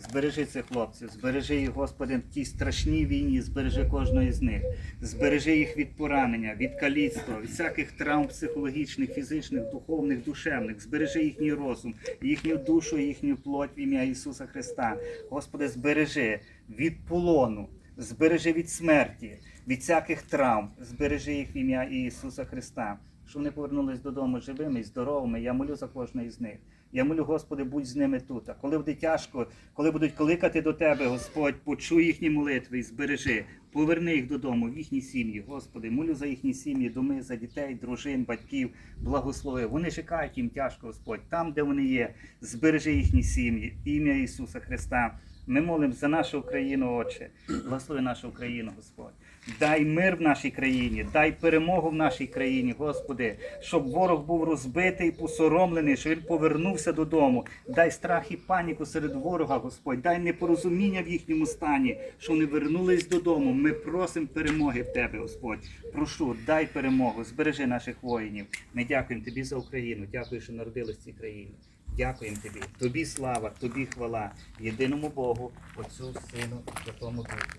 збережи цих хлопців, збережи їх, Господи, в тій страшній війні, збережи кожного з них, збережи їх від поранення, від каліцтва, від всяких травм психологічних, фізичних, духовних, душевних, збережи їхній розум, їхню душу, їхню плоть в ім'я Ісуса Христа. Господи, збережи від полону, збережи від смерті, від всяких травм, збережи їх в ім'я Ісуса Христа. Щоб вони повернулись додому живими і здоровими. Я молю за кожного із них. Я молю, Господи, будь з ними тут. А коли буде тяжко, коли будуть кликати до Тебе, Господь, почуй їхні молитви і збережи. Поверни їх додому, в їхні сім'ї, Господи, молю за їхні сім'ї, доми, за дітей, дружин, батьків, благослови. Вони чекають їм тяжко, Господь. Там, де вони є, збережи їхні сім'ї. Ім'я Ісуса Христа. Ми молимо за нашу Україну, Отче. Благослови нашу Україну, Господь. Дай мир в нашій країні, дай перемогу в нашій країні, Господи, щоб ворог був розбитий, посоромлений, щоб він повернувся додому. Дай страх і паніку серед ворога, Господь, дай непорозуміння в їхньому стані, що вони вернулись додому. Ми просимо перемоги в Тебе, Господь. Прошу, дай перемогу, збережи наших воїнів. Ми дякуємо Тобі за Україну. Дякую, що народились в цій країні. Дякуємо тобі. Тобі слава, тобі хвала, єдиному Богу, Отцю, Сину і Святому Духу.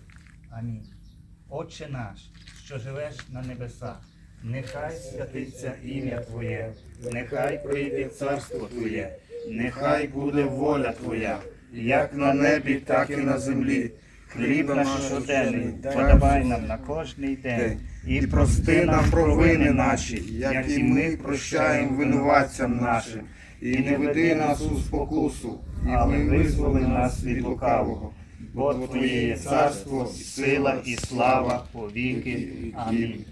Амінь. Отче наш, що живеш на небесах, нехай святиться ім'я Твоє, нехай прийде царство Твоє, нехай буде воля Твоя, як на небі, так і на землі. Хліб наш щоденний, подавай нам на кожний день, і прости нам провини наші, як і ми прощаємо винуватцям нашим, і не веди нас у спокусу, але визволи нас від лукавого. Бо Твоє є царство, сила і слава повіки. Амінь.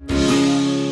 Música